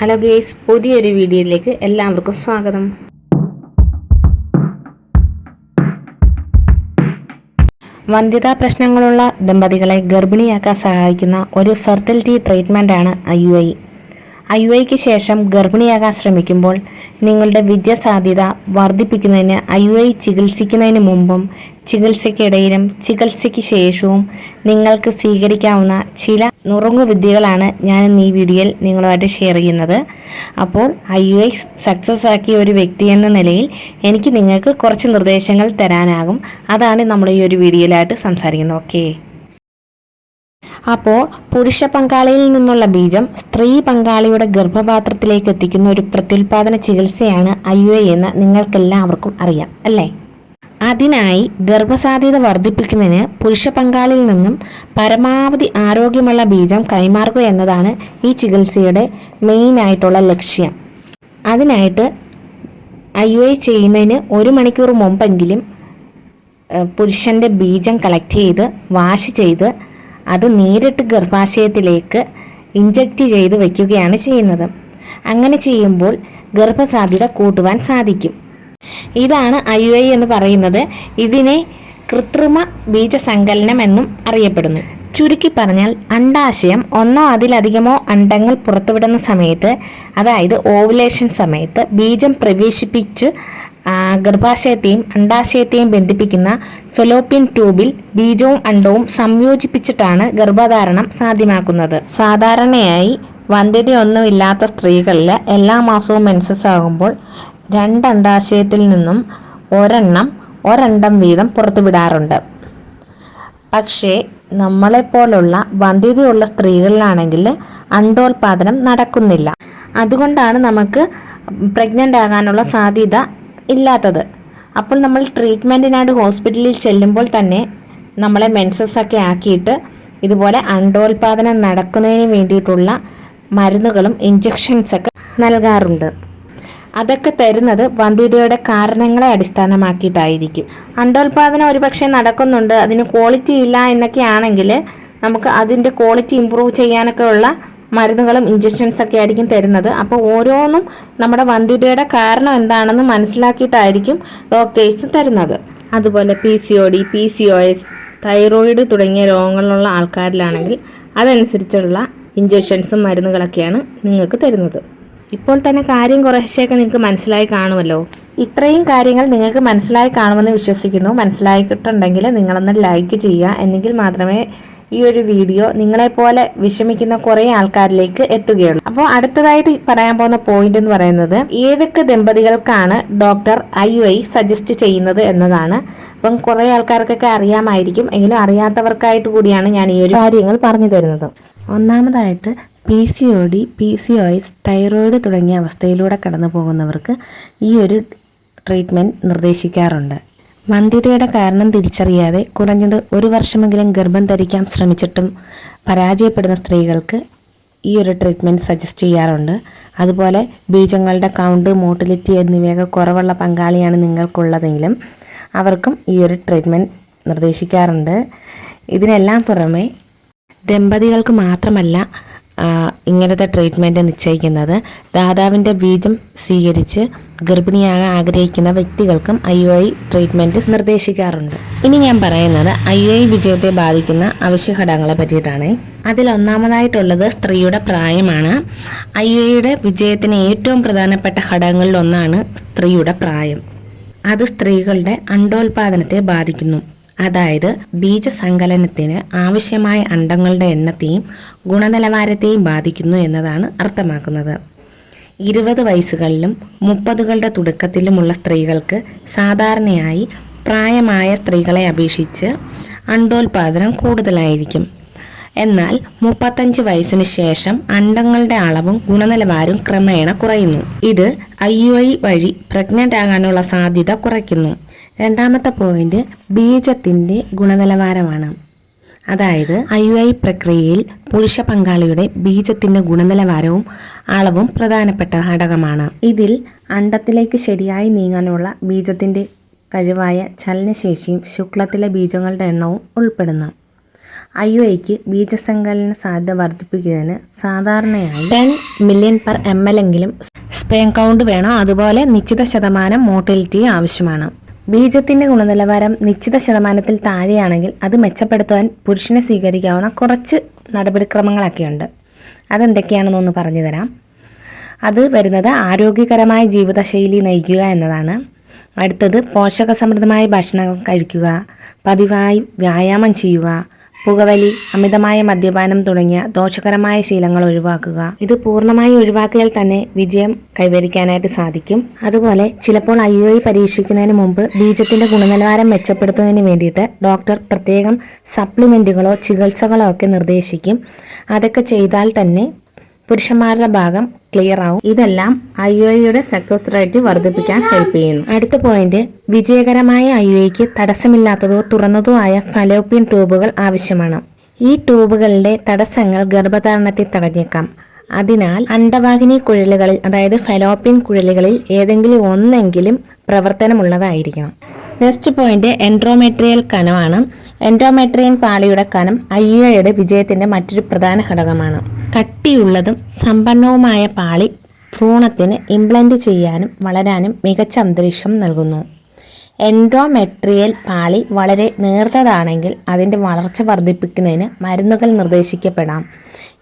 Hello guys പുതിയൊരു വീഡിയോയിലേക്ക് എല്ലാവർക്കും സ്വാഗതം. വന്ധ്യതാ പ്രശ്നങ്ങളുള്ള ദമ്പതികളെ ഗർഭിണിയാക്കാൻ സഹായിക്കുന്ന ഒരു fertility ട്രീറ്റ്മെന്റാണ് I U I I U ഐക്ക് ശേഷം ഗർഭിണിയാകാൻ ശ്രമിക്കുമ്പോൾ നിങ്ങളുടെ വിജയസാധ്യത വർദ്ധിപ്പിക്കുന്നതിന് ഐ യു ഐ ചികിത്സിക്കുന്നതിന് മുമ്പും ചികിത്സയ്ക്കിടയിലും ചികിത്സയ്ക്ക് ശേഷവും നിങ്ങൾക്ക് സ്വീകരിക്കാവുന്ന ചില നുറുങ്ങു വിദ്യകളാണ് ഞാൻ ഈ വീഡിയോയിൽ നിങ്ങളുമായിട്ട് ഷെയർ ചെയ്യുന്നത്. അപ്പോൾ ഐ യു എസ് സക്സസ് ആക്കിയ ഒരു വ്യക്തി എന്ന നിലയിൽ എനിക്ക് നിങ്ങൾക്ക് കുറച്ച് നിർദ്ദേശങ്ങൾ തരാനാകും. അതാണ് നമ്മൾ ഈ ഒരു വീഡിയോയിലായിട്ട് സംസാരിക്കുന്നത്. ഓക്കെ അപ്പോൾ പുരുഷ പങ്കാളിയിൽ നിന്നുള്ള ബീജം സ്ത്രീ പങ്കാളിയുടെ ഗർഭപാത്രത്തിലേക്ക് എത്തിക്കുന്ന ഒരു പ്രത്യുൽപാദന ചികിത്സയാണ് ഐ എന്ന് നിങ്ങൾക്കെല്ലാവർക്കും അറിയാം അല്ലേ? അതിനായി ഗർഭസാധ്യത വർദ്ധിപ്പിക്കുന്നതിന് പുരുഷ പങ്കാളിയിൽ നിന്നും പരമാവധി ആരോഗ്യമുള്ള ബീജം കൈമാറുക എന്നതാണ് ഈ ചികിത്സയുടെ മെയിൻ ആയിട്ടുള്ള ലക്ഷ്യം. അതിനായിട്ട് ഐ യു ഐ ചെയ്യുന്നതിന് ഒരു മണിക്കൂർ മുമ്പെങ്കിലും പുരുഷന്റെ ബീജം കളക്ട് ചെയ്ത് വാഷ് ചെയ്ത് അത് നേരിട്ട് ഗർഭാശയത്തിലേക്ക് ഇഞ്ചക്റ്റ് ചെയ്ത് വയ്ക്കുകയാണ് ചെയ്യുന്നത്. അങ്ങനെ ചെയ്യുമ്പോൾ ഗർഭസാധ്യത കൂട്ടുവാൻ സാധിക്കും. ഇതാണ് ഐ എന്ന് പറയുന്നത്. ഇതിനെ കൃത്രിമ ബീജസങ്കലനം എന്നും അറിയപ്പെടുന്നു. ചുരുക്കി പറഞ്ഞാൽ അണ്ടാശയം ഒന്നോ അതിലധികമോ അണ്ടങ്ങൾ പുറത്തുവിടുന്ന സമയത്ത് അതായത് ഓവുലേഷൻ സമയത്ത് ബീജം പ്രവേശിപ്പിച്ച് ഗർഭാശയത്തെയും അണ്ടാശയത്തെയും ബന്ധിപ്പിക്കുന്ന ഫെലോപ്പിയൻ ട്യൂബിൽ ബീജവും അണ്ടവും സംയോജിപ്പിച്ചിട്ടാണ് ഗർഭധാരണം സാധ്യമാക്കുന്നത്. സാധാരണയായി വന്ധ്യതയൊന്നുമില്ലാത്ത സ്ത്രീകളിൽ എല്ലാ മാസവും മെൻസസ് ആകുമ്പോൾ രണ്ട് അണ്ടാശയത്തിൽ നിന്നും ഒരെണ്ണം ഒരണ്ടം വീതം പുറത്തുവിടാറുണ്ട്. പക്ഷേ നമ്മളെപ്പോലുള്ള വന്ധ്യതയുള്ള സ്ത്രീകളിലാണെങ്കിൽ അണ്ടോൽപാദനം നടക്കുന്നില്ല. അതുകൊണ്ടാണ് നമുക്ക് പ്രഗ്നന്റ് ആകാനുള്ള സാധ്യത ഇല്ലാത്തത്. അപ്പോൾ നമ്മൾ ട്രീറ്റ്മെന്റിനായിട്ട് ഹോസ്പിറ്റലിൽ ചെല്ലുമ്പോൾ തന്നെ നമ്മളെ മെൻസസ് ഒക്കെ ആക്കിയിട്ട് ഇതുപോലെ അണ്ടോൽപാദനം നടക്കുന്നതിന് വേണ്ടിയിട്ടുള്ള മരുന്നുകളും ഇഞ്ചക്ഷൻസൊക്കെ നൽകാറുണ്ട്. അതൊക്കെ തരുന്നത് വന്ധ്യതയുടെ കാരണങ്ങളെ അടിസ്ഥാനമാക്കിയിട്ടായിരിക്കും. അണ്ടോൽപാദനം ഒരുപക്ഷെ നടക്കുന്നുണ്ട് അതിന് ക്വാളിറ്റി ഇല്ല എന്നൊക്കെ ആണെങ്കിൽ നമുക്ക് അതിന്റെ ക്വാളിറ്റി ഇമ്പ്രൂവ് ചെയ്യാനൊക്കെ ഉള്ള മരുന്നുകളും ഇഞ്ചക്ഷൻസ് ഒക്കെ ആയിരിക്കും തരുന്നത്. അപ്പോൾ ഓരോന്നും നമ്മുടെ വന്ധ്യതയുടെ കാരണം എന്താണെന്ന് മനസ്സിലാക്കിയിട്ടായിരിക്കും ഡോക്ടേഴ്സ് തരുന്നത്. അതുപോലെ P C O D P C O S thyroid തുടങ്ങിയ രോഗങ്ങളുള്ള ആൾക്കാരിലാണെങ്കിൽ അതനുസരിച്ചുള്ള ഇഞ്ചക്ഷൻസും മരുന്നുകളൊക്കെയാണ് നിങ്ങൾക്ക് തരുന്നത്. ഇപ്പോൾ തന്നെ കാര്യം കുറേശ്ശെയൊക്കെ നിങ്ങൾക്ക് മനസ്സിലായി കാണുമല്ലോ. ഇത്രയും കാര്യങ്ങൾ നിങ്ങൾക്ക് മനസ്സിലായി കാണുമെന്ന് വിശ്വസിക്കുന്നു. മനസ്സിലായിട്ടുണ്ടെങ്കിൽ നിങ്ങളൊന്ന് ലൈക്ക് ചെയ്യുക. എന്നെങ്കിൽ മാത്രമേ ഈ ഒരു വീഡിയോ നിങ്ങളെപ്പോലെ വിഷമിക്കുന്ന കുറേ ആൾക്കാരിലേക്ക് എത്തുകയുള്ളൂ. അപ്പോൾ അടുത്തതായിട്ട് പറയാൻ പോകുന്ന പോയിന്റ് എന്ന് പറയുന്നത് ഏതൊക്കെ ദമ്പതികൾക്കാണ് doctor I U I suggest ചെയ്യുന്നത് എന്നതാണ്. അപ്പം കുറേ ആൾക്കാർക്കൊക്കെ അറിയാമായിരിക്കും. എങ്കിലും അറിയാത്തവർക്കായിട്ട് കൂടിയാണ് ഞാൻ ഈ ഒരു കാര്യങ്ങൾ പറഞ്ഞു തരുന്നത്. ഒന്നാമതായിട്ട് P C O D P C O S thyroid തുടങ്ങിയ അവസ്ഥയിലൂടെ കടന്നു പോകുന്നവർക്ക് ഈ ഒരു ട്രീറ്റ്മെന്റ് നിർദ്ദേശിക്കാറുണ്ട്. വന്ധ്യതയുടെ കാരണം തിരിച്ചറിയാതെ കുറഞ്ഞത് ഒരു വർഷമെങ്കിലും ഗർഭം ധരിക്കാൻ ശ്രമിച്ചിട്ടും പരാജയപ്പെടുന്ന സ്ത്രീകൾക്ക് ഈ ഒരു ട്രീറ്റ്മെന്റ് സജസ്റ്റ് ചെയ്യാറുണ്ട്. അതുപോലെ ബീജങ്ങളുടെ കൗണ്ട് മോട്ടിലിറ്റി എന്നിവയൊക്കെ കുറവുള്ള പങ്കാളിയാണ് നിങ്ങൾക്കുള്ളതെങ്കിലും അവർക്കും ഈ ഒരു ട്രീറ്റ്മെന്റ് നിർദ്ദേശിക്കാറുണ്ട്. ഇതിനെല്ലാം പുറമെ ദമ്പതികൾക്ക് മാത്രമല്ല ഇങ്ങനത്തെ ട്രീറ്റ്മെന്റ് നിശ്ചയിക്കുന്നത്. ദാതാവിന്റെ ബീജം സ്വീകരിച്ച് ഗർഭിണിയാകാൻ ആഗ്രഹിക്കുന്ന വ്യക്തികൾക്കും ഐ ഒ ഐ ട്രീറ്റ്മെന്റ് നിർദ്ദേശിക്കാറുണ്ട്. ഇനി ഞാൻ പറയുന്നത് ഐ ഒ ഐ വിജയത്തെ ബാധിക്കുന്ന അവശ്യ ഘടകങ്ങളെ പറ്റിയിട്ടാണ്. അതിൽ ഒന്നാമതായിട്ടുള്ളത് സ്ത്രീയുടെ പ്രായമാണ്. ഐ ഒ ഐയുടെ വിജയത്തിന് ഏറ്റവും പ്രധാനപ്പെട്ട ഘടകങ്ങളിൽ ഒന്നാണ് സ്ത്രീയുടെ പ്രായം. അത് സ്ത്രീകളുടെ അണ്ടോൽപാദനത്തെ ബാധിക്കുന്നു. അതായത് ബീജസങ്കലനത്തിന് ആവശ്യമായ അണ്ടങ്ങളുടെ എണ്ണത്തെയും ഗുണനിലവാരത്തെയും ബാധിക്കുന്നു എന്നതാണ് അർത്ഥമാക്കുന്നത്. ഇരുപത് വയസ്സുകളിലും മുപ്പതുകളുടെ തുടക്കത്തിലുമുള്ള സ്ത്രീകൾക്ക് സാധാരണയായി പ്രായമായ സ്ത്രീകളെ അപേക്ഷിച്ച് അണ്ടോൽപാദനം കൂടുതലായിരിക്കും. എന്നാൽ മുപ്പത്തഞ്ച് വയസ്സിന് ശേഷം അണ്ടങ്ങളുടെ അളവും ഗുണനിലവാരവും ക്രമേണ കുറയുന്നു. ഇത് ഐ യു ഐ വഴി പ്രഗ്നന്റ് ആകാനുള്ള സാധ്യത കുറയ്ക്കുന്നു. രണ്ടാമത്തെ പോയിന്റ് ബീജത്തിന്റെ ഗുണനിലവാരമാണ്. അതായത് ഐ യു ഐ പ്രക്രിയയിൽ പുരുഷ പങ്കാളിയുടെ ബീജത്തിന്റെ ഗുണനിലവാരവും അളവും പ്രധാനപ്പെട്ട ഘടകമാണ്. ഇതിൽ അണ്ടത്തിലേക്ക് ശരിയായി നീങ്ങാനുള്ള ബീജത്തിന്റെ കഴിവായ ചലനശേഷിയും ശുക്ലത്തിലെ ബീജങ്ങളുടെ എണ്ണവും ഉൾപ്പെടുന്നു. ഐ യു ഐക്ക് ബീജസങ്കലന സാധ്യത വർദ്ധിപ്പിക്കുന്നതിന് സാധാരണയായി ten million per M L എങ്കിലും സ്പേം കൗണ്ട് വേണം. അതുപോലെ നിശ്ചിത ശതമാനം മോട്ടിലിറ്റി ആവശ്യമാണ്. ബീജത്തിന്റെ ഗുണനിലവാരം നിശ്ചിത ശതമാനത്തിൽ താഴെയാണെങ്കിൽ അത് മെച്ചപ്പെടുത്തുവാൻ പുരുഷനെ സ്വീകരിക്കാവുന്ന കുറച്ച് നടപടിക്രമങ്ങളൊക്കെയുണ്ട്. അതെന്തൊക്കെയാണെന്ന് ഒന്ന് പറഞ്ഞു തരാം. അത് വരുന്നത് ആരോഗ്യകരമായ ജീവിതശൈലി നയിക്കുക എന്നതാണ്. അടുത്തത് പോഷകസമൃദ്ധമായ ഭക്ഷണം കഴിക്കുക പതിവായി വ്യായാമം ചെയ്യുക പുകവലി അമിതമായ മദ്യപാനം തുടങ്ങിയ ദോഷകരമായ ശീലങ്ങൾ ഒഴിവാക്കുക. ഇത് പൂർണമായി ഒഴിവാക്കിയാൽ തന്നെ വിജയം കൈവരിക്കാനായിട്ട് സാധിക്കും. അതുപോലെ ചിലപ്പോൾ ഐ ഒ പരീക്ഷിക്കുന്നതിന് മുമ്പ് ബീജത്തിന്റെ ഗുണനിലവാരം മെച്ചപ്പെടുത്തുന്നതിന് വേണ്ടിയിട്ട് ഡോക്ടർ പ്രത്യേകം സപ്ലിമെന്റുകളോ ചികിത്സകളോ ഒക്കെ നിർദ്ദേശിക്കും. അതൊക്കെ ചെയ്താൽ തന്നെ പുരുഷന്മാരുടെ ഭാഗം ക്ലിയർ ആവും. ഇതെല്ലാം ഐ ഒ യുടെ സക്സസ് റേറ്റ് വർദ്ധിപ്പിക്കാൻ ഹെൽപ്പ് ചെയ്യുന്നു. അടുത്ത പോയിന്റ് വിജയകരമായ ഐ ഒ യ്ക്ക് തടസ്സമില്ലാത്തതോ തുറന്നതോ ആയ ഫലോപ്പിയൻ ട്യൂബുകൾ ആവശ്യമാണ്. ഈ ട്യൂബുകളുടെ തടസ്സങ്ങൾ ഗർഭധാരണത്തെ തടഞ്ഞേക്കാം. അതിനാൽ അണ്ടവാഹിനി കുഴലുകളിൽ അതായത് ഫലോപ്പിയൻ കുഴലുകളിൽ ഏതെങ്കിലും ഒന്നെങ്കിലും പ്രവർത്തനമുള്ളതായിരിക്കണം. Next point എൻഡ്രോമെട്രിയൽ കനമാണ്. എൻഡ്രോമെട്രിയൻ പാളിയുടെ കനം ഐ വിജയത്തിന്റെ മറ്റൊരു പ്രധാന ഘടകമാണ്. കട്ടിയുള്ളതും സമ്പന്നവുമായ പാളി ഭ്രൂണത്തിന് ഇംപ്ലന്റ് ചെയ്യാനും വളരാനും മികച്ച അന്തരീക്ഷം നൽകുന്നു. എൻഡോമെട്രിയൽ പാളി വളരെ നേർത്തതാണെങ്കിൽ അതിന്റെ വളർച്ച വർദ്ധിപ്പിക്കുന്നതിന് മരുന്നുകൾ നിർദ്ദേശിക്കപ്പെടാം.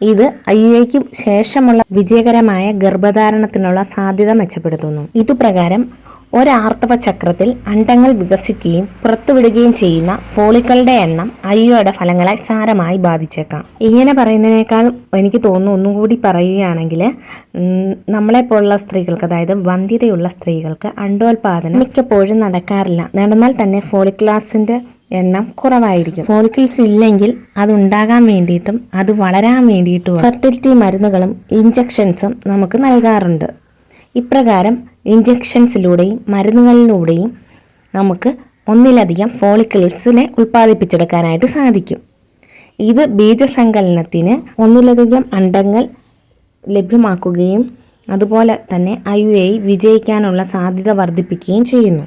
ഇത് അയ്യയ്ക്കും ശേഷമുള്ള വിജയകരമായ ഗർഭധാരണത്തിനുള്ള സാധ്യത മെച്ചപ്പെടുത്തുന്നു. ഇതുപ്രകാരം ഒരാർത്തവ ചക്രത്തിൽ അണ്ടങ്ങൾ വികസിക്കുകയും പുറത്തുവിടുകയും ചെയ്യുന്ന ഫോളിക്കളുടെ എണ്ണം അയ്യോയുടെ ഫലങ്ങളെ സാരമായി ബാധിച്ചേക്കാം. ഇങ്ങനെ പറയുന്നതിനേക്കാൾ എനിക്ക് തോന്നുന്നു ഒന്നും കൂടി പറയുകയാണെങ്കിൽ നമ്മളെപ്പോലുള്ള സ്ത്രീകൾക്ക് അതായത് വന്ധ്യതയുള്ള സ്ത്രീകൾക്ക് അണ്ടോൽപാദനം മിക്കപ്പോഴും നടക്കാറില്ല. നടന്നാൽ തന്നെ ഫോളിക്ലാസിന്റെ എണ്ണം കുറവായിരിക്കും. ഫോളിക്കിൾസ് ഇല്ലെങ്കിൽ അത് ഉണ്ടാകാൻ വേണ്ടിയിട്ടും അത് വളരാൻ വേണ്ടിയിട്ടും ഫെർട്ടിലിറ്റി മരുന്നുകളും ഇഞ്ചക്ഷൻസും നമുക്ക് നൽകാറുണ്ട്. ഇപ്രകാരം ഇഞ്ചക്ഷൻസിലൂടെയും മരുന്നുകളിലൂടെയും നമുക്ക് ഒന്നിലധികം ഫോളിക്കിൾസിനെ ഉൽപ്പാദിപ്പിച്ചെടുക്കാനായിട്ട് സാധിക്കും. ഇത് ബീജസങ്കലനത്തിന് ഒന്നിലധികം അണ്ടങ്ങൾ ലഭ്യമാക്കുകയും അതുപോലെ തന്നെ ഐ യു ഐ വിജയിക്കാനുള്ള സാധ്യത വർദ്ധിപ്പിക്കുകയും ചെയ്യുന്നു.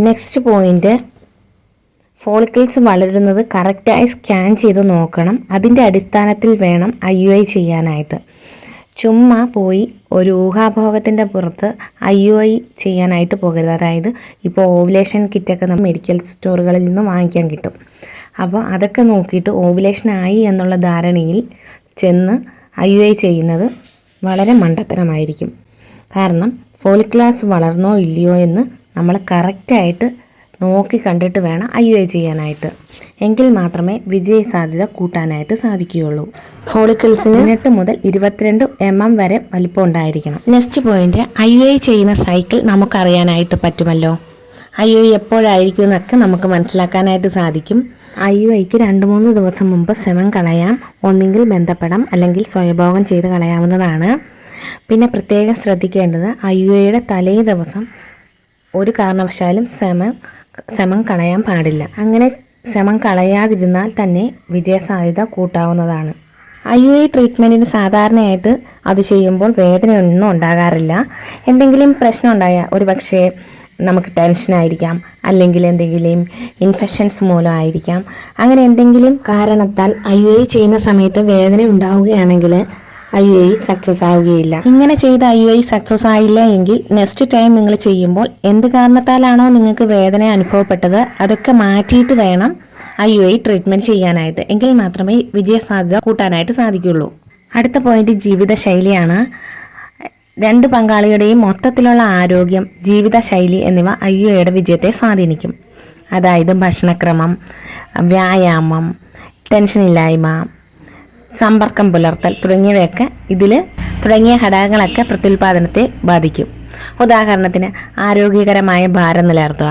നെക്സ്റ്റ് പോയിന്റ് ഫോളിക്കിൾസ് വളരുന്നത് കറക്റ്റായി സ്കാൻ ചെയ്ത് നോക്കണം. അതിന്റെ അടിസ്ഥാനത്തിൽ വേണം ഐ യു ഐ ചെയ്യാനായിട്ട്. ചുമ്മാ പോയി ഒരു ഊഹാഭോഗത്തിന്റെ പുറത്ത് ഐ യു ഐ ചെയ്യാനായിട്ട് പോകരുത്. അതായത് ഇപ്പോൾ ഓവുലേഷൻ കിറ്റൊക്കെ നമ്മൾ മെഡിക്കൽ സ്റ്റോറുകളിൽ നിന്ന് വാങ്ങിക്കാൻ കിട്ടും. അപ്പോൾ അതൊക്കെ നോക്കിയിട്ട് ഓവുലേഷൻ ആയി എന്നുള്ള ധാരണയിൽ ചെന്ന് ഐ യു ഐ ചെയ്യുന്നത് വളരെ മണ്ടത്തരമായിരിക്കും. കാരണം ഫോളിക്ലാസ് വളർന്നോ ഇല്ലയോ എന്ന് നമ്മൾ കറക്റ്റായിട്ട് നോക്കി കണ്ടിട്ട് വേണം ഐ യു ഐ ചെയ്യാനായിട്ട്. എങ്കിൽ മാത്രമേ വിജയ സാധ്യത കൂട്ടാനായിട്ട് സാധിക്കുകയുള്ളൂ. ഫോളിക്കിൾസിന് പതിനെട്ട് മുതൽ ഇരുപത്തിരണ്ട് എം എം വരെ വലിപ്പം ഉണ്ടായിരിക്കണം. Next point I U I ചെയ്യുന്ന സൈക്കിൾ നമുക്കറിയാനായിട്ട് പറ്റുമല്ലോ. ഐ യു ഐ എപ്പോഴായിരിക്കും എന്നൊക്കെ നമുക്ക് മനസ്സിലാക്കാനായിട്ട് സാധിക്കും. ഐ യു ഐക്ക് രണ്ട് മൂന്ന് ദിവസം മുമ്പ് സെമം കളയാം ഒന്നെങ്കിൽ ബന്ധപ്പെടാം അല്ലെങ്കിൽ സ്വയഭോഗം ചെയ്ത് കളയാവുന്നതാണ്. പിന്നെ പ്രത്യേകം ശ്രദ്ധിക്കേണ്ടത് ഐ യു ഐയുടെ തലേ ദിവസം ഒരു കാരണവശാലും സെമൻ സെമം കളയാൻ പാടില്ല. അങ്ങനെ ശ്രമം കളയാതിരുന്നാൽ തന്നെ വിജയസാധ്യത കൂട്ടാവുന്നതാണ്. ഐ യു ഐ ട്രീറ്റ്മെന്റിന് സാധാരണയായിട്ട് അത് ചെയ്യുമ്പോൾ വേദനയൊന്നും ഉണ്ടാകാറില്ല. എന്തെങ്കിലും പ്രശ്നം ഉണ്ടായാൽ ഒരു പക്ഷേ നമുക്ക് ടെൻഷനായിരിക്കാം അല്ലെങ്കിൽ എന്തെങ്കിലും ഇൻഫെക്ഷൻസ് മൂലമായിരിക്കാം അങ്ങനെ എന്തെങ്കിലും കാരണത്താൽ ഐ യു ഐ ചെയ്യുന്ന സമയത്ത് വേദന ഉണ്ടാവുകയാണെങ്കിൽ ഐ യു ഐ സക്സസ് ആവുകയില്ല. ഇങ്ങനെ ചെയ്ത ഐ യു ഐ സക്സസ് ആയില്ല എങ്കിൽ നെക്സ്റ്റ് ടൈം നിങ്ങൾ ചെയ്യുമ്പോൾ എന്ത് കാരണത്താലാണോ നിങ്ങൾക്ക് വേദന അനുഭവപ്പെട്ടത് അതൊക്കെ മാറ്റിയിട്ട് വേണം ഐ യു ഐ ട്രീറ്റ്മെന്റ് ചെയ്യാനായിട്ട്. എങ്കിൽ മാത്രമേ വിജയസാധ്യത കൂട്ടാനായിട്ട് സാധിക്കുള്ളൂ. അടുത്ത പോയിന്റ് ജീവിതശൈലിയാണ്. രണ്ട് പങ്കാളിയുടെയും മൊത്തത്തിലുള്ള ആരോഗ്യം ജീവിതശൈലി എന്നിവ ഐ യു ഐയുടെ വിജയത്തെ സ്വാധീനിക്കും. അതായത് ഭക്ഷണക്രമം വ്യായാമം ടെൻഷനില്ലായ്മ സമ്പർക്കം പുലർത്തൽ തുടങ്ങിയവയൊക്കെ ഇതിൽ തുടങ്ങിയ ഘടകങ്ങളൊക്കെ പ്രത്യുൽപാദനത്തെ ബാധിക്കും. ഉദാഹരണത്തിന് ആരോഗ്യകരമായ ഭാരം നിലനിർത്തുക.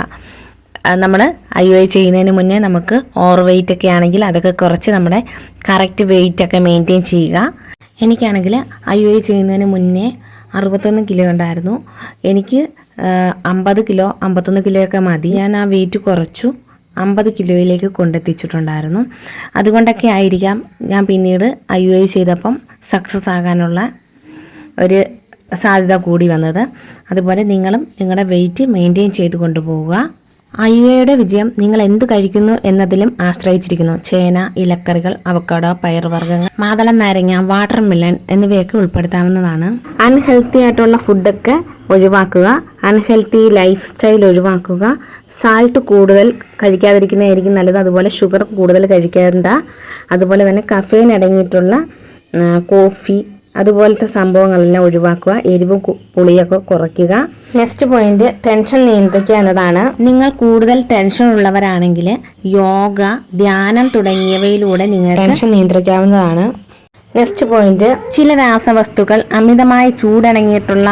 നമ്മൾ ഐ ഐ ചെയ്യുന്നതിന് മുന്നേ നമുക്ക് ഓവർ വെയിറ്റ് ഒക്കെ ആണെങ്കിൽ അതൊക്കെ കുറച്ച് നമ്മുടെ കറക്റ്റ് വെയിറ്റ് ഒക്കെ മെയിന്റെയിൻ ചെയ്യുക. എനിക്കാണെങ്കിൽ ഐ ഐ ചെയ്യുന്നതിന് മുന്നേ അറുപത്തൊന്ന് കിലോ ഉണ്ടായിരുന്നു. എനിക്ക് അമ്പത് കിലോ അമ്പത്തൊന്ന് കിലോ ഒക്കെ മതി. ഞാൻ ആ വെയിറ്റ് കുറച്ചു. അമ്പത് കിലോയിലേക്ക് കൊണ്ടെത്തിച്ചിട്ടുണ്ടായിരുന്നു. അതുകൊണ്ടൊക്കെ ആയിരിക്കാം ഞാൻ പിന്നീട് ഐ യു ഐ ചെയ്തപ്പം സക്സസ് ആകാനുള്ള ഒരു സാധ്യത കൂടി വന്നത്. അതുപോലെ നിങ്ങളും നിങ്ങളുടെ വെയിറ്റ് മെയിന്റെയിൻ ചെയ്ത് കൊണ്ടുപോവുക. ഐ യുടെ വിജയം നിങ്ങൾ എന്ത് കഴിക്കുന്നു എന്നതിലും ആശ്രയിച്ചിരിക്കുന്നു. ചേന ഇലക്കറികൾ അവക്കാഡോ പയർവർഗങ്ങൾ മാതളം നാരങ്ങ വാട്ടർ മില്ലൻ എന്നിവയൊക്കെ ഉൾപ്പെടുത്താവുന്നതാണ്. അൺഹെൽത്തി ആയിട്ടുള്ള ഫുഡൊക്കെ ഒഴിവാക്കുക. അൺഹെൽത്തി ലൈഫ് സ്റ്റൈൽ ഒഴിവാക്കുക. സാൾട്ട് കൂടുതൽ കഴിക്കാതിരിക്കുന്നതായിരിക്കും നല്ലത്. അതുപോലെ ഷുഗർ കൂടുതൽ കഴിക്കേണ്ട അതുപോലെ തന്നെ കഫേൻ അടങ്ങിയിട്ടുള്ള കോഫി അതുപോലത്തെ സംഭവങ്ങളെല്ലാം ഒഴിവാക്കുക. എരിവും പുളിയൊക്കെ കുറയ്ക്കുക. നെക്സ്റ്റ് പോയിന്റ് ടെൻഷൻ നിയന്ത്രിക്കുക എന്നതാണ്. നിങ്ങൾ കൂടുതൽ ടെൻഷൻ ഉള്ളവരാണെങ്കിൽ യോഗ ധ്യാനം തുടങ്ങിയവയിലൂടെ നിങ്ങൾ ടെൻഷൻ നിയന്ത്രിക്കാവുന്നതാണ്. നെക്സ്റ്റ് പോയിന്റ് ചില രാസവസ്തുക്കൾ അമിതമായി ചൂടടങ്ങിയിട്ടുള്ള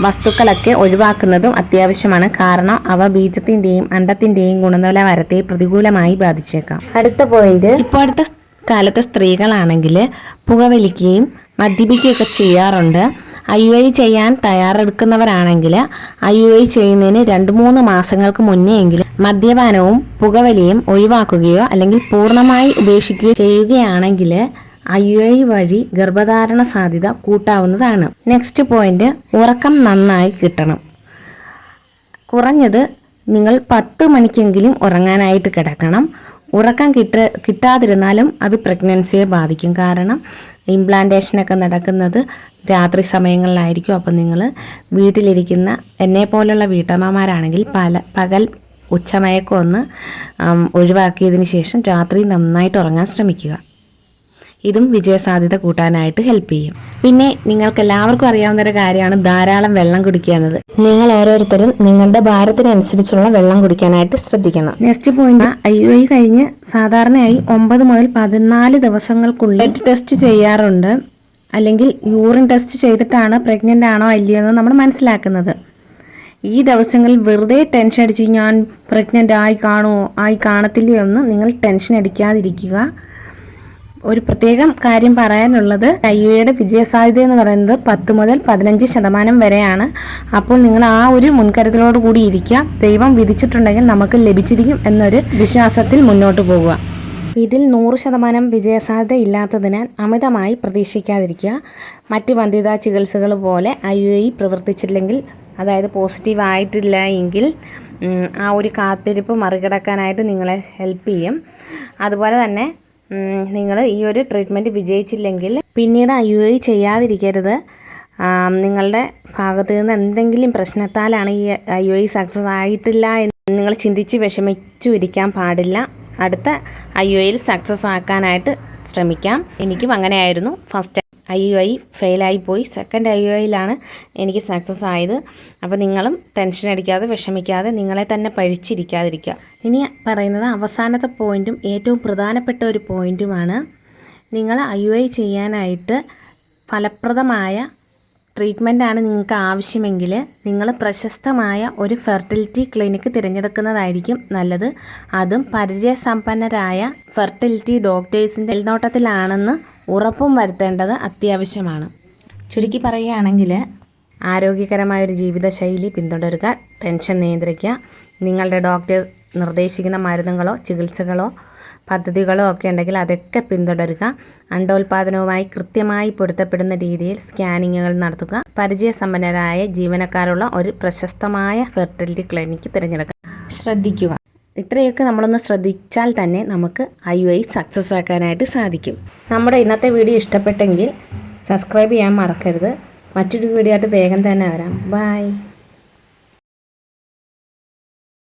വസ്തുക്കളൊക്കെ ഒഴിവാക്കുന്നതും അത്യാവശ്യമാണ്. കാരണം അവ ബീജത്തിന്റെയും അണ്ടത്തിന്റെയും ഗുണനിലവാരത്തെ പ്രതികൂലമായി ബാധിച്ചേക്കാം. അടുത്ത പോയിന്റ് ഇപ്പോഴത്തെ കാലത്തെ സ്ത്രീകളാണെങ്കിൽ പുകവലിക്കുകയും മദ്യപിക്കുകയൊക്കെ ചെയ്യാറുണ്ട്. ഐ യു ഐ ചെയ്യാൻ തയ്യാറെടുക്കുന്നവരാണെങ്കിൽ ഐ യു ഐ ചെയ്യുന്നതിന് രണ്ട് മൂന്ന് മാസങ്ങൾക്ക് മുന്നേ എങ്കിലും മദ്യപാനവും പുകവലിയും ഒഴിവാക്കുകയോ അല്ലെങ്കിൽ പൂർണമായി ഉപേക്ഷിക്കുകയോ ചെയ്യുകയാണെങ്കിൽ ഐ യു ഐ വഴി ഗർഭധാരണ സാധ്യത കൂട്ടാവുന്നതാണ്. നെക്സ്റ്റ് പോയിന്റ് ഉറക്കം നന്നായി കിട്ടണം. കുറഞ്ഞത് നിങ്ങൾ പത്ത് മണിക്കെങ്കിലും ഉറങ്ങാനായിട്ട് കിടക്കണം. ഉറക്കം കിട്ട കിട്ടാതിരുന്നാലും അത് പ്രഗ്നൻസിയെ ബാധിക്കും. കാരണം ഇംപ്ലാന്റേഷനൊക്കെ നടക്കുന്നത് രാത്രി സമയങ്ങളിലായിരിക്കും. അപ്പോൾ നിങ്ങൾ വീട്ടിലിരിക്കുന്ന എന്നെ പോലുള്ള വീട്ടമ്മമാരാണെങ്കിൽ പല പകൽ ഉച്ചമയക്കം ഒന്ന് ഒഴിവാക്കിയതിന് ശേഷം രാത്രി നന്നായിട്ട് ഉറങ്ങാൻ ശ്രമിക്കുക. ഇതും വിജയസാധ്യത കൂട്ടാനായിട്ട് ഹെൽപ്പ് ചെയ്യും. പിന്നെ നിങ്ങൾക്ക് എല്ലാവർക്കും അറിയാവുന്ന ഒരു കാര്യമാണ് ധാരാളം വെള്ളം കുടിക്കുക എന്നത്. നിങ്ങൾ ഓരോരുത്തരും നിങ്ങളുടെ ഭാരത്തിനനുസരിച്ചുള്ള വെള്ളം കുടിക്കാനായിട്ട് ശ്രദ്ധിക്കണം. Next point I O I കഴിഞ്ഞ് സാധാരണയായി ഒമ്പത് മുതൽ പതിനാല് ദിവസങ്ങൾക്കുള്ളിൽ ബ്ലഡ് ടെസ്റ്റ് ചെയ്യാറുണ്ട്. അല്ലെങ്കിൽ യൂറിൻ ടെസ്റ്റ് ചെയ്തിട്ടാണ് പ്രഗ്നന്റ് ആണോ അല്ലയോ എന്ന് നമ്മൾ മനസ്സിലാക്കുന്നത്. ഈ ദിവസങ്ങളിൽ വെറുതെ ടെൻഷൻ അടിച്ച് ഞാൻ പ്രഗ്നന്റ് ആയി കാണുമോ ആയി കാണത്തില്ലയോ എന്ന് നിങ്ങൾ ടെൻഷൻ അടിക്കാതിരിക്കുക. ഒരു പ്രത്യേകം കാര്യം പറയാനുള്ളത് ഐ യുടെ വിജയസാധ്യത എന്ന് പറയുന്നത് പത്ത് മുതൽ പതിനഞ്ച് ശതമാനം വരെയാണ്. അപ്പോൾ നിങ്ങൾ ആ ഒരു മുൻകരുതലോട് കൂടി ഇരിക്കുക. ദൈവം വിധിച്ചിട്ടുണ്ടെങ്കിൽ നമുക്ക് ലഭിച്ചിരിക്കും എന്നൊരു വിശ്വാസത്തിൽ മുന്നോട്ട് പോകുക. ഇതിൽ നൂറ് ശതമാനം വിജയസാധ്യത ഇല്ലാത്തതിനാൽ അമിതമായി പ്രതീക്ഷിക്കാതിരിക്കുക. മറ്റ് വന്ധ്യതാ ചികിത്സകൾ പോലെ ഐ യു ഐ പ്രവർത്തിച്ചില്ലെങ്കിൽ അതായത് പോസിറ്റീവ് ആയിട്ടില്ല എങ്കിൽ ആ ഒരു കാത്തിരിപ്പ് മറികടക്കാനായിട്ട് നിങ്ങളെ ഹെൽപ്പ് ചെയ്യും. അതുപോലെ തന്നെ നിങ്ങൾ ഈ ഒരു ട്രീറ്റ്മെന്റ് വിജയിച്ചില്ലെങ്കിൽ പിന്നീട് ഐ യു ഐ ചെയ്യാതിരിക്കരുത് നിങ്ങളുടെ ഭാഗത്തു നിന്ന് എന്തെങ്കിലും പ്രശ്നത്താലാണ് ഈ ഐ യു ഐ സക്സസ് ആയിട്ടില്ല എന്ന് നിങ്ങൾ ചിന്തിച്ച് വിഷമിച്ചു ഇരിക്കാൻ പാടില്ല. അടുത്ത ഐ യു ഐയിൽ സക്സസ് ആക്കാനായിട്ട് ശ്രമിക്കാം. എനിക്കും അങ്ങനെയായിരുന്നു. ഫസ്റ്റ് ഐ യു ഐ ഫെയിലായിപ്പോയി. സെക്കൻഡ് ഐ യു ഐയിലാണ് എനിക്ക് സക്സസ് ആയത്. അപ്പോൾ നിങ്ങളും ടെൻഷൻ അടിക്കാതെ വിഷമിക്കാതെ നിങ്ങളെ തന്നെ പഴിച്ചിരിക്കാതിരിക്കുക. ഇനി പറയുന്നത് അവസാനത്തെ പോയിന്റും ഏറ്റവും പ്രധാനപ്പെട്ട ഒരു പോയിന്റുമാണ് നിങ്ങൾ ഐ യു ഐ ചെയ്യാനായിട്ട് ഫലപ്രദമായ ട്രീറ്റ്മെന്റാണ് നിങ്ങൾക്ക് ആവശ്യമെങ്കിൽ നിങ്ങൾ പ്രശസ്തമായ ഒരു ഫെർട്ടിലിറ്റി ക്ലിനിക്ക് തിരഞ്ഞെടുക്കുന്നതായിരിക്കും നല്ലത്. അതും പരിചയസമ്പന്നരായ ഫെർട്ടിലിറ്റി ഡോക്ടേഴ്സിന്റെ മേൽനോട്ടത്തിലാണെന്ന് ഉറപ്പും വരുത്തേണ്ടത് അത്യാവശ്യമാണ്. ചുരുക്കി പറയുകയാണെങ്കിൽ ആരോഗ്യകരമായ ഒരു ജീവിതശൈലി പിന്തുടരുക ടെൻഷൻ നിയന്ത്രിക്കുക നിങ്ങളുടെ ഡോക്ടർ നിർദ്ദേശിക്കുന്ന മരുന്നുകളോ ചികിത്സകളോ പദ്ധതികളോ ഒക്കെ ഉണ്ടെങ്കിൽ അതൊക്കെ പിന്തുടരുക. അണ്ടോൽപാദനവുമായി കൃത്യമായി പൊരുത്തപ്പെടുന്ന രീതിയിൽ സ്കാനിങ്ങുകൾ നടത്തുക. പരിചയസമ്പന്നരായ ജീവനക്കാരുള്ള ഒരു പ്രശസ്തമായ ഫെർട്ടിലിറ്റി ക്ലിനിക്ക് തിരഞ്ഞെടുക്കുക. ശ്രദ്ധിക്കുക. ഇത്രയൊക്കെ നമ്മളൊന്ന് ശ്രദ്ധിച്ചാൽ തന്നെ നമുക്ക് ഐ ഐ സക്സസ് ആക്കാനായിട്ട് സാധിക്കും. നമ്മുടെ ഇന്നത്തെ വീഡിയോ ഇഷ്ടപ്പെട്ടെങ്കിൽ സബ്സ്ക്രൈബ് ചെയ്യാൻ മറക്കരുത്. മറ്റൊരു വീഡിയോ ആയിട്ട് വേഗം തന്നെ വരാം. ബൈ